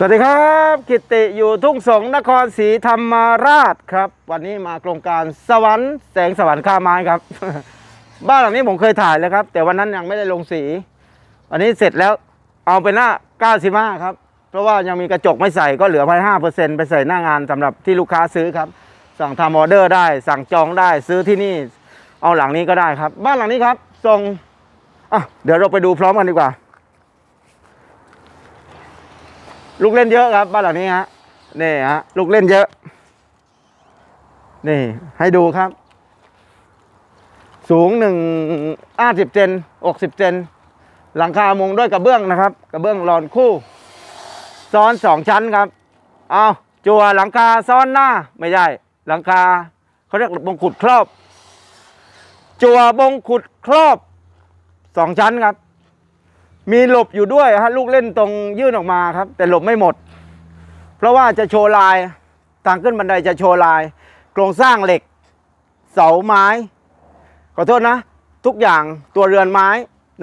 สวัสดีครับ กิติอยู่ทุ่งสงนครศรีธรรมราชครับ วันนี้มาโครงการสวรรค์แสงสวรรค์ข้าไม้ครับ บ้านหลังนี้ผมเคยถ่ายแล้วครับ แต่วันนั้นยังไม่ได้ลงสี วันนี้เสร็จแล้วเอาเป็นหน้า95ครับ เพราะว่ายังมีกระจกไม่ใส่ก็เหลือไป5เปอร์เซ็นต์ไปใส่หน้างานสำหรับที่ลูกค้าซื้อครับ สั่งทำออเดอร์ได้ สั่งจองได้ซื้อที่นี่ เอาหลังนี้ก็ได้ครับ บ้านหลังนี้ครับส่งอะเดี๋ยวเราไปดูพร้อมกันดีกว่า ลูกเล่นเยอะครับบ้านหลังนี้ฮะนี่ฮะลูกเล่นเยอะ นี่ให้ดูครับ สูงหนึ่งห้าสิบเซนอกสิบเซนหลังคามุงด้วยกระเบื้องนะครับ กระเบื้องหลอนคู่ ซ้อนสองชั้นครับเอาจัวหลังคาซ้อนหน้าไม่ใช่หลังคาเขาเรียกบงขุดครอบ จัวบงขุดครอบสองชั้นครับ มีหลบอยู่ด้วยฮะลูกเล่นตรงยื่นออกมาครับ แต่หลบไม่หมด เพราะว่าจะโชว์ลายทางขึ้นบันไดจะโชว์ลาย โครงสร้างเหล็ก เสาไม้ ขอโทษนะ ทุกอย่างตัวเรือนไม้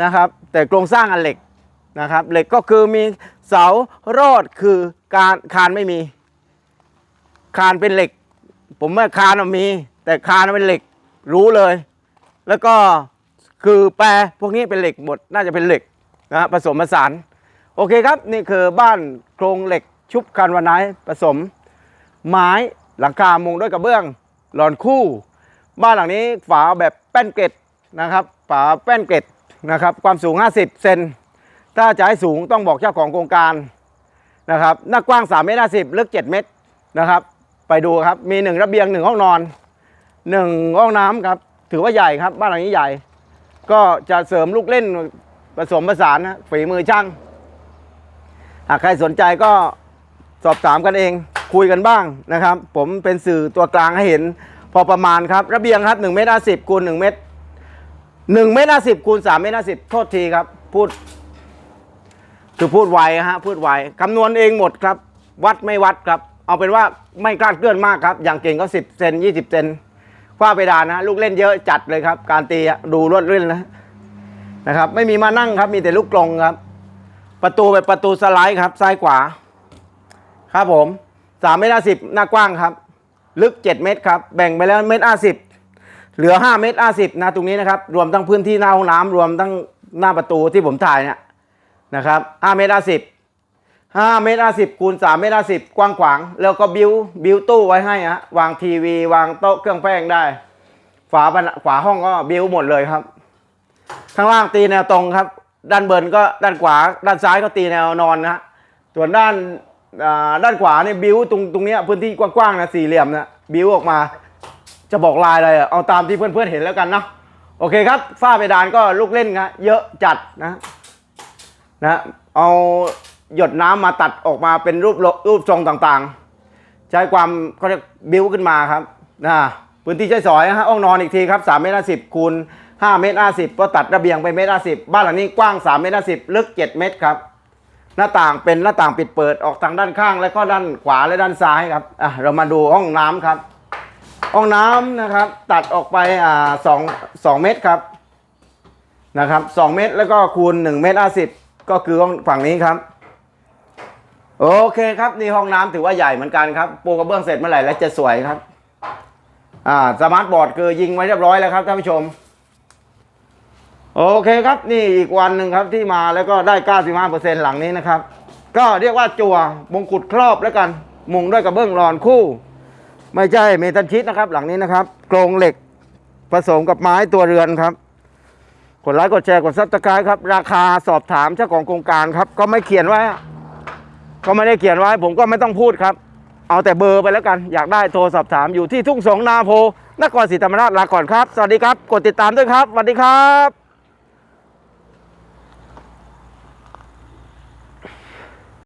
นะครับ แต่โครงสร้างอันเหล็กนะครับ เหล็กก็คือมีเสารอดคือการคานไม่มี คานเป็นเหล็ก ผมว่าคานมี แต่คานเป็นเหล็กรู้เลย แล้วก็คือแปรพวกนี้เป็นเหล็กหมดน่าจะเป็นเหล็ก นะผสมผสาน โอเคครับ นี่คือบ้านโครงเหล็กชุบคานวาไนท์ผสม ไม้หลังคามุงด้วยกระเบื้องหลอนคู่ บ้านหลังนี้ฝาแบบแป้นเกล็ดนะครับ ฝาแป้นเกล็ดนะครับ ความสูง 50 เซนถ้าจะให้สูงต้องบอกเจ้าของโครงการนะครับหน้ากว้าง3เมตร50ลึก 7 เมตรนะครับ ไปดูครับมี 1 ระเบียง 1 ห้องนอน 1 ห้องน้ำครับ ถือว่าใหญ่ครับ บ้านหลังนี้ใหญ่ ก็จะเสริมลูกเล่น ผสมผสานนะฝีมือช่างหากใครสนใจก็สอบถามกันเองคุยกันบ้างนะครับ ผมเป็นสื่อตัวกลางให้เห็นพอประมาณครับ ระเบียงครับ1เมตรสิบคูณ1เมตร1เมตรสิบคูณ3เมตรสิบโทษทีครับ พูด คือพูดไวฮะพูดไวคำนวณเองหมดครับ วัดไม่วัดครับ เอาเป็นว่าไม่กล้าดเคลื่อนมากครับ อย่างเก่งก็ 10เซน20เซนฝ้าเพดานนะ ลูกเล่นเยอะจัดเลยครับ การตีดูรวดเรื่นนะ นะครับ ไม่มีมานั่งครับ มีแต่ลูกกลงครับ ประตูเป็นประตูสไลด์ครับ ซ้ายขวา ครับผมสามเมตรห้าสิบหน้ากว้างครับ ลึกเจ็ดเมตรครับ แบ่งไปแล้วเมตรห้าสิบเหลือห้าเมตรห้าสิบนะตรงนี้นะครับ รวมทั้งพื้นที่หน้าห้องน้ำรวมทั้งหน้าประตูที่ผมถ่ายเนี่ยนะครับห้าเมตรห้าสิบห้าเมตรห้าสิบคูณสามเมตรห้าสิบกว้างขวาง แล้วก็บิวบิวตู้ไว้ให้ฮะวางทีวี วางโต๊ะเครื่องแป้งได้ ฝาผนังฝาห้องก็บิวหมดเลยครับ ข้างล่างตีแนวตรงครับ ด้านเบิร์นก็ด้านขวา ด้านซ้ายก็ตีแนวนอนนะฮะส่วนด้านด้านขวาเนี่ยบิวตรงตรงเนี้ยพื้นที่กว้างๆนะสี่เหลี่ยมนะบิวออกมา จะบอกลายอะไรเอาตามที่เพื่อนๆเห็นแล้วกันเนาะโอเคครับฝ้าเพดานก็ลูกเล่นครับเยอะจัดนะนะเอาหยดน้ำมาตัดออกมาเป็นรูปรูปทรงต่างๆ ใช้ความเขาเรียกบิวขึ้นมาครับนะพื้นที่ใช้สอยนะฮะห้องนอนอีกทีครับ3เมตรสิบคูณ 5เมตร50ก็ตัดระเบียงไปเมตร50บ้านหลังนี้กว้าง3เมตร50ลึก 7 เมตรครับ หน้าต่างเป็นหน้าต่างปิดเปิดออกทางด้านข้าง แล้วก็ด้านขวาและด้านซ้ายครับอะเรามาดูห้องน้ำครับ ห้องน้ำนะครับตัดออกไปอ่าสองสองเมตรครับนะครับสองเมตรแล้วก็คูณหนึ่งเมตรห้าสิบก็คือห้องฝั่งนี้ครับโอเคครับนี่ห้องน้ำถือว่าใหญ่เหมือนกันครับปูกระเบื้องเสร็จเมื่อไหร่แล้วจะสวยครับ อ่าสมาร์ทบอร์ดคือยิงไว้เรียบร้อยแล้วครับท่านผู้ชม โอเคครับนี่อีกวันหนึ่งครับที่มาแล้วก็ได้ 95%หลังนี้นะครับ ก็เรียกว่าจั่วมงกุฎครอบแล้วกันมุงด้วยกระเบื้องรอนคู่ ไม่ใช่เมทัลชีตนะครับ หลังนี้นะครับโครงเหล็กผสมกับไม้ตัวเรือนครับกดไลค์กดแชร์กดซับสไครต์ครับ ราคาสอบถามเจ้าของโครงการครับ ก็ไม่เขียนไว้ ก็ไม่ได้เขียนไว้ ผมก็ไม่ต้องพูดครับ เอาแต่เบอร์ไปแล้วกัน อยากได้โทรสอบถามอยู่ที่ทุ่งสงนาโพนครศรีธรรมราชลาก่อนครับ สวัสดีครับ กดติดตามด้วยครับสวัสดีครับ